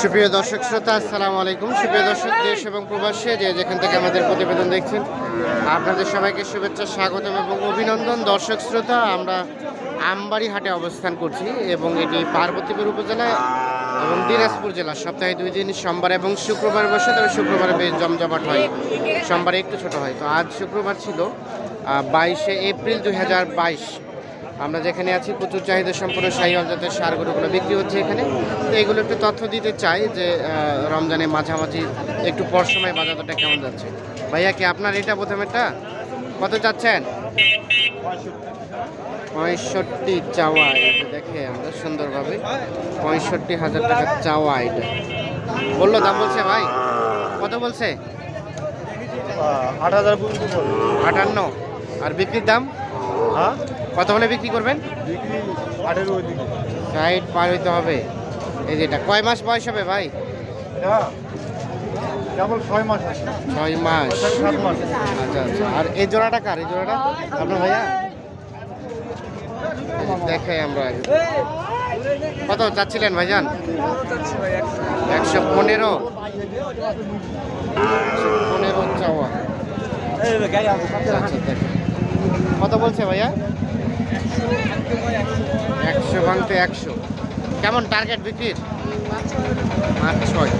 সুপ্রিয় দর্শক শ্রোতা, আসসালামু আলাইকুম। সুপ্রিয় দর্শক, দেশ এবং প্রবাসী, যে যেখান থেকে আমাদের প্রতিবেদন দেখছেন, আপনাদের সবাইকে শুভেচ্ছা, স্বাগতম এবং অভিনন্দন। দর্শক শ্রোতা, আমরা আমবাড়ি হাটে অবস্থান করছি এবং এটি পার্বতীপুর উপজেলায় এবং দিনাজপুর জেলা সপ্তাহে দুই দিন, সোমবার এবং শুক্রবার বসে, তবে শুক্রবারে বেশ জমজমাট হয়। সোমবারে একটু ছোট হয়। তো আজ শুক্রবার ছিল বাইশে এপ্রিল দুই হাজার বাইশ। আমরা যেখানে আছি প্রচুর চাহিদা সম্পন্ন শাহিওয়াল জাতের সারগুলোগুলো বিক্রি হচ্ছে এখানে। তো এগুলো একটু তথ্য দিতে চাই যে আহ, রমজানের মাঝামাঝি একটু পর সময় বাজারটা কেমন যাচ্ছে? ভাইয়া কি আপনার এটা প্রথমেরটা কত চাচ্ছেন? পঁয়ষট্টি চাওয়া এটা দেখে আমরা সুন্দরভাবে পঁয়ষট্টি হাজার টাকা চাওয়া এটা। বলল দাম বলছে ভাই? কত বলছে? আট হাজার আটান্ন। আর বিক্রির দাম? হ্যাঁ? কত হলে বিক্রি করবেন? সাইড পার হইতে হবে। এই যেটা কয় মাস বয়স হবে ভাই? ছয় মাস ছয় মাস। আচ্ছা আচ্ছা। আর এই জোড়াটা কার? এই জোড়াটা? আপনার ভাইয়া? দেখাই আমরা কত চাচ্ছিলেন ভাইজান? একশো পনেরো। পনেরো চাওয়া। আচ্ছা আচ্ছা কত বলছে ভাইয়া? একশো ভাঙতে একশো। কেমন টার্গেট বিক্রির? পাঁচ ছয়।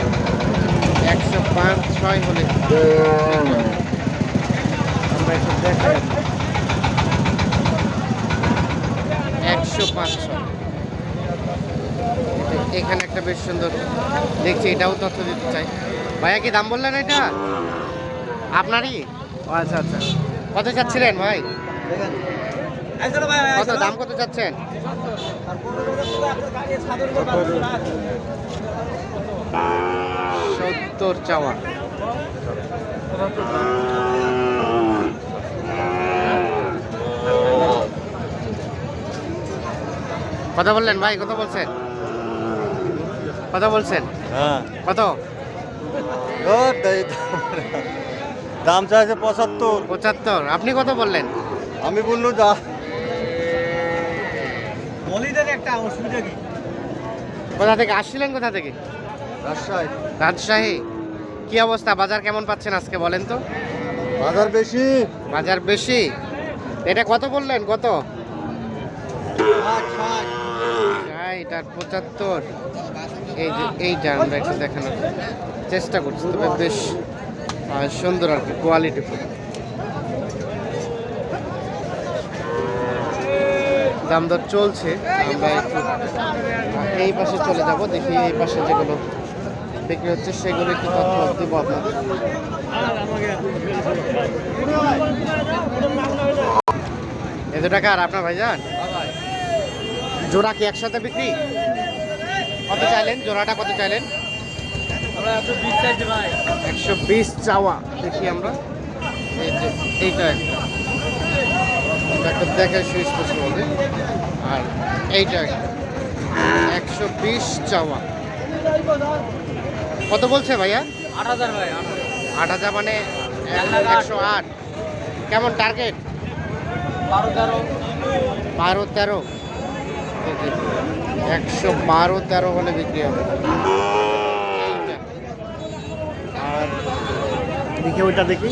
একশো পাঁচ ছয় হলে। আমরা একটু দেখাই একশো পাঁচ ছয়। এখানে একটা বেশ সুন্দর দেখছি এটাও তথ্য দিতে চাই। ভাইয়া কি দাম বললেন এটা? আপনারই? আচ্ছা আচ্ছা। কত চাচ্ছিলেন ভাই? কত দাম কত চাচ্ছেন? সত্তর চাওয়া। কথা বললেন ভাই কথা বলছেন? কথা বলছেন? হ্যাঁ। কত? ও দাম চাইছে পঁচাত্তর। পঁচাত্তর। আপনি কত বললেন? আমি বলল যা কোথা থেকে আসছিলেন কোথা থেকে? রাজশাহী। রাজশাহী। কি অবস্থা? বাজার কেমন পাচ্ছেন আজকে বলেন তো? বাজার বেশি। বাজার বেশি? এটা কত বললেন? কত? এটার পঁচাত্তর। এই যে এইটা আমরা একটু দেখানোর চেষ্টা করছি। তবে বেশ সুন্দর আর কি কোয়ালিটি দাম দর চলছে, আমরা একটু এই পাশে চলে যাব, দেখি এই পাশে যেগুলো বিক্রি হচ্ছে, সেগুলো কি তথ্য দেবো আপনাদের। এত টাকা আর আপনার ভাই ভাইজান? জোড়া কি একসাথে বিক্রি? কত চাইলেন? জোড়াটা কত চাইলেন? একশো বিশ চাওয়া, দেখি আমরা। এই যে, এইটা একটা। একটা দেখায় সুস্পষ্ট বলে। আর এইটা একশো বিশ চাওয়া। কত বলছে ভাইয়া? আট হাজার ভাই আট হাজার। মানে একশো আট। কেমন টার্গেট? বারো তেরো। বারো তেরো। একশো বারো তেরো হলে বিক্রি হবে। এইটা। আর দেখি ওইটা দেখি।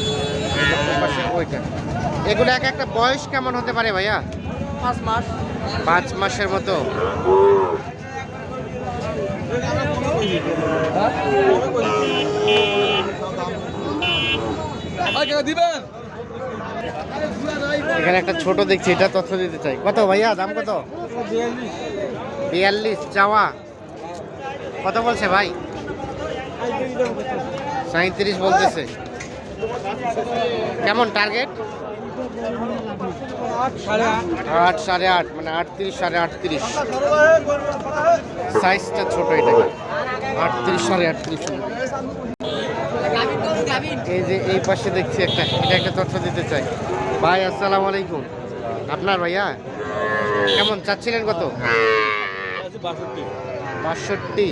ওইটা। এগুলো এক একটা বয়স কেমন হতে পারে ভাইয়া? পাঁচ মাস। পাঁচ মাসের মতো। এখানে একটা ছোট দেখছি এটা তথ্য দিতে চাই। কত ভাইয়া দাম কত? বিয়াল্লিশ চাওয়া। কত বলছে ভাই? সাঁত্রিশ বলতেছে। কেমন টার্গেট? আট সাড়ে আট মানে আটত্রিশ সাড়ে আটত্রিশ। সাইজটা ছোট এটা। আটত্রিশ সাড়ে আটত্রিশ। এই যে এই পাশে দেখছি একটা, এটা একটা তথ্য দিতে চাই। ভাই, আসসালামু আলাইকুম। আপনার ভাইয়া? কেমন, চাচ্ছিলেন কত? বাষট্টি।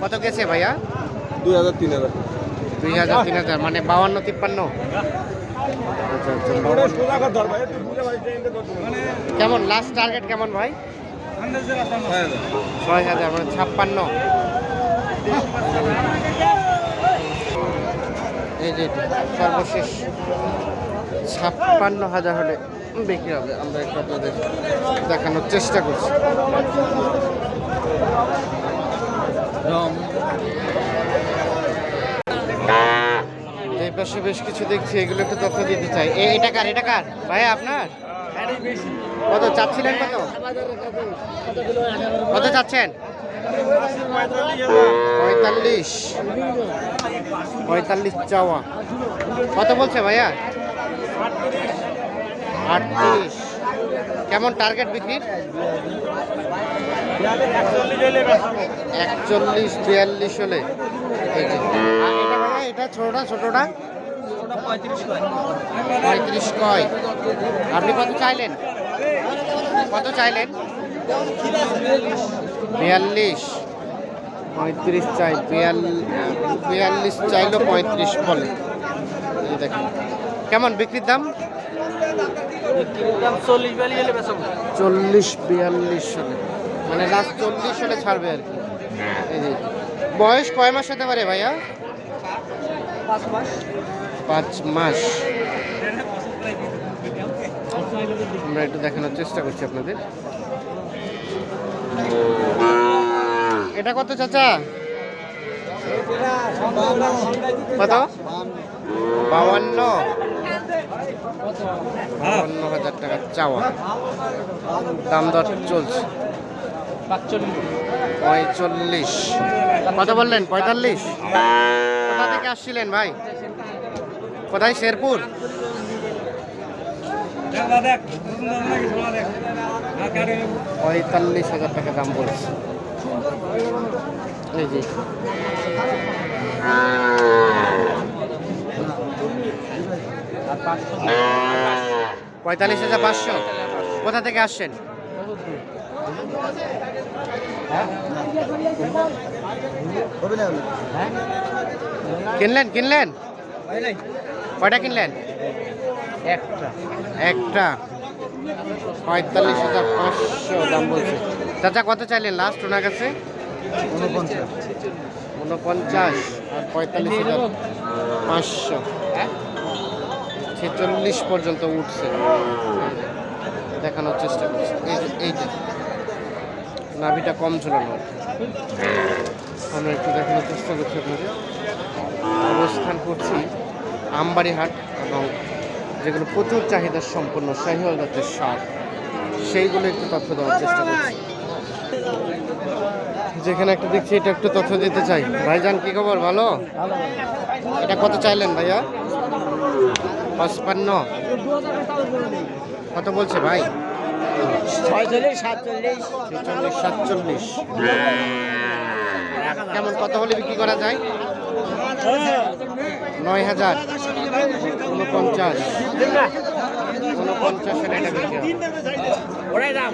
কত গেছে ভাইয়া? দুই হাজার, তিন হাজার। দুই হাজার, তিন হাজার মানে বাউান্ন, তিপ্পান্ন। কেমন লাস্ট টার্গেট কেমন ভাই? ছয় হাজার মানে ছাপ্পান্ন। এই যে সর্বশেষ। ছাপ্পান্ন হাজার হলে বিক্রি হবে। আমরা একটু আপনাদের দেখানোর চেষ্টা করছি। এই পাশে বেশ কিছু দেখছি, এগুলো একটু তথ্য দিতে চাই। এটা কার এটা কার? ভাই আপনার? কত চাচ্ছিলেন কত? কত চাচ্ছেন? পঁয়তাল্লিশ। পঁয়তাল্লিশ চাওয়া। কত বলছে ভাইয়া? আটত্রিশ। কেমন টার্গেট বিক্রির? একচল্লিশ, বিয়াল্লিশ হলে। এটা ছোটটা ছোটটা? পঁয়ত্রিশ কয়। আপনি কত চাইলেন? কত চাইলেন? বিয়াল্লিশ। পঁয়ত্রিশ চাই বিয়াল বিয়াল্লিশ চাইলো পঁয়ত্রিশ বলে। দেখেন। কেমন বিক্রির দাম? চল্লিশ বিয়াল্লিশ হলে বেসম চল্লিশ বিয়াল্লিশ হলে। মানে লাস্ট চল্লিশ হলে ছাড়বে আর কি। বয়স কয় মাস হতে পারে ভাইয়া? পাঁচ মাস। পাঁচ মাস। আমরা একটু দেখানোর চেষ্টা করছি আপনাদের। এটা কত, চাচা? কত? বাউান্ন বাউান্ন হাজার টাকা চাওয়া। দাম দর চলছে। পঁয়তাল্লিশ কত বললেন? পঁয়তাল্লিশ? কোথা থেকে আসছিলেন ভাই? কোথায়? শেরপুর? পঁয়তাল্লিশ হাজার টাকা দাম বলছে। এই যে। পঁয়তাল্লিশ হাজার পাঁচশো। কোথা থেকে আসছেন? কিনলেন কিনলেন? কয়টা কিনলেন? একটা। একটা। পঁয়তাল্লিশ হাজার পাঁচশো দাম বলছে। চাচা কত চাইলেন লাস্ট ওনার কাছে? উনপঞ্চাশ। আর পঁয়তাল্লিশ হাজার পাঁচশো। ছেচল্লিশ পর্যন্ত উঠছে। দেখানোর চেষ্টা করছি। এই যে এই যে। নাভিটা কম ঝুলানো আমরা একটু দেখানোর চেষ্টা করছি আপনাদের। অবস্থান করছি। আমবাড়ি হাট এবং যেগুলো প্রচুর চাহিদা সম্পন্ন শাহিওয়াল জাতের সার সেইগুলো একটু তথ্য দেওয়ার চেষ্টা করছি। যেখানে একটা দেখছি এটা একটু তথ্য দিতে চাই। ভাইজান কি খবর? ভালো? এটা কত চাইলেন ভাইয়া? পঁচপান্ন। কত বলছে ভাই? ছয়চল্লিশ সাতচল্লিশ ছেচল্লিশ সাতচল্লিশ কেমন কত হলে বিক্রি করা যায় নয় হাজার উনপঞ্চাশ উনপঞ্চাশ হলে এটা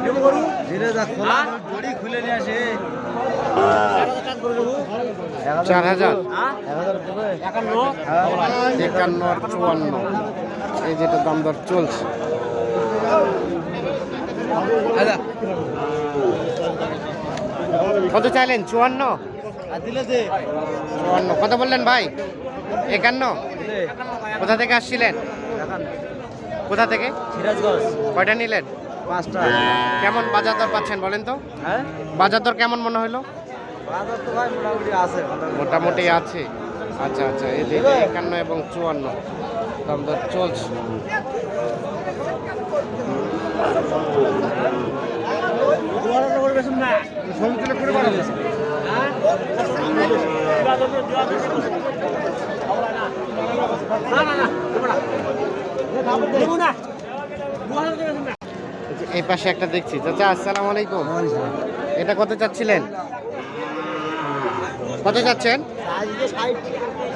বিক্রি গরু ধীরে যা খোলা জড়ি খুলে নিয়ে আসে চার হাজার। একান্ন চুয়ান্ন। এই যেটা দাম দর চলছে। কত চাইলেন? চুয়ান্ন? চুয়ান্ন। কত বললেন ভাই? একান্ন? কোথা থেকে আসছিলেন? কোথা থেকে? কয়টা নিলেন? পাঁচটা। কেমন বাজার দর পাচ্ছেন বলেন তো? হ্যাঁ? বাজার দর কেমন মনে হলো? মোটামুটি আছে আচ্ছা আচ্ছা এই যে একান্ন এবং চুয়ান্ন দাম দর চলছে। করে পারবে এই পাশে একটা দেখছি। চাচা আসসালামু আলাইকুম। এটা কত চাচ্ছিলেন? কত চাচ্ছেন?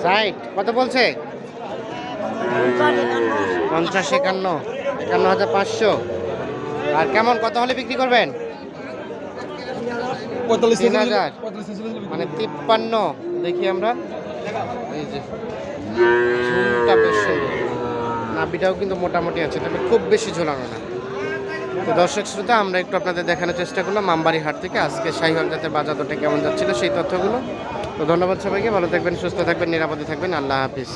ষাট। কত বলছে? পঞ্চাশ একান্ন। একান্ন হাজার পাঁচশো। আর কেমন কত হলে বিক্রি করবেন? তিন হাজার। মানে তিপ্পান্ন। দেখি আমরা। এই যে ঝুলটা বেশ সুন্দর। নাভিটাও কিন্তু মোটামুটি আছে তবে খুব বেশি ঝোলানো না। তো দর্শক শ্রোতা, আমরা একটু আপনাদের দেখানোর চেষ্টা করলাম আমবাড়ি হাট থেকে। আজকে শাহিওয়াল জাতের বাজার দরটা কেমন যাচ্ছিল সেই তথ্যগুলো। তো ধন্যবাদ সবাইকে, ভালো থাকবেন, সুস্থ থাকবেন, নিরাপদে থাকবেন। আল্লাহ হাফিজ।